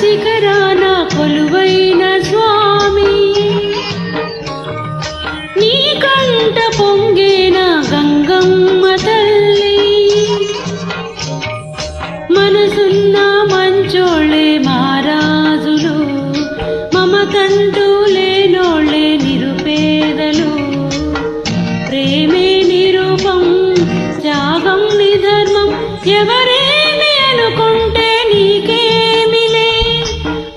శిఖరాన కొలువైన స్వామి. నీ కంట పొంగ మమకంటూ లేనోళ్ళే నిరుపేదలు. ప్రేమే నిరూపం త్యాగం నిధర్మం ఎవరేమి అనుకుంటే నీకేమిలే?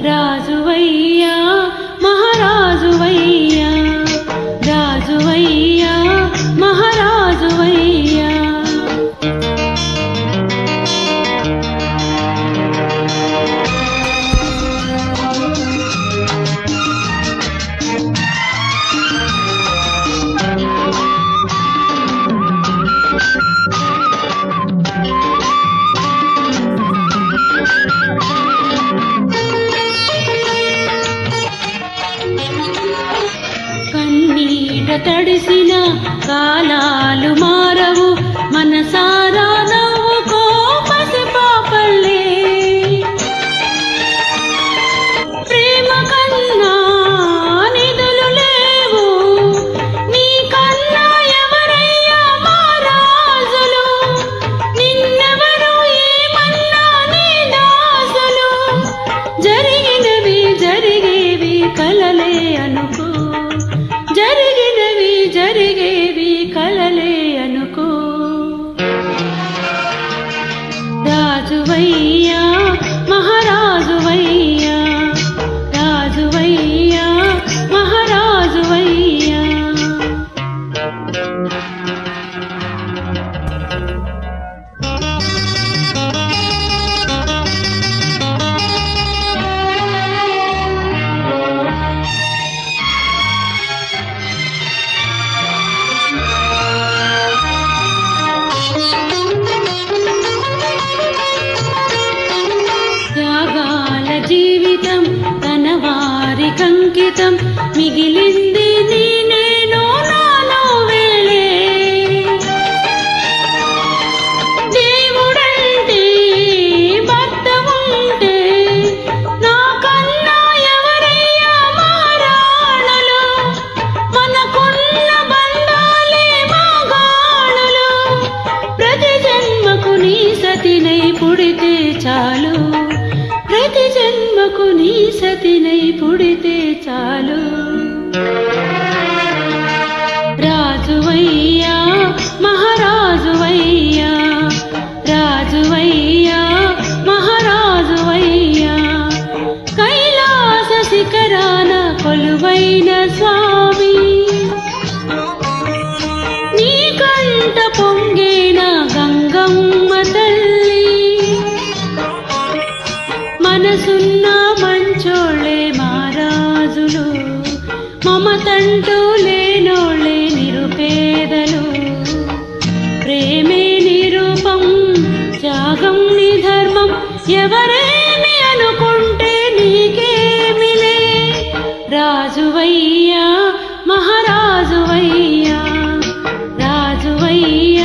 రాజువయ్యా మహారాజువయ్యా రాజువయ్యా. తడిసిన కాలా రాజువయ్యా కంకితం మిగిలింది నీ నేను నాలో వేళే. దేవుడంటే భర్త ఉంటే నాకన్నా ఎవరయ్యా మారాణులు? మనకున్న బంధాలే మాగాణులు. ప్రతి జన్మకు నీ సతినై పుడితే చాలు. ప్రతి జన్మకు నీ సతి పుడితే చాలు. రాజువయ్యా మహారాజువయ్యా రాజువయ్యా మహారాజువయ్యా. కైలాస శిఖరాన కొలువైన స్వామి. నీ కంట పొంగేన గంగమ్మ. మనసున్న మంచోళ్ళే మారాజులు మమతంటూ లేనోళ్ళే నిరుపేదలు. ప్రేమే నిరూపం త్యాగం నిధర్మం ఎవరేమి అనుకుంటే నీకేమిలే? రాజువయ్యా మహారాజువయ్యా రాజువయ్యా.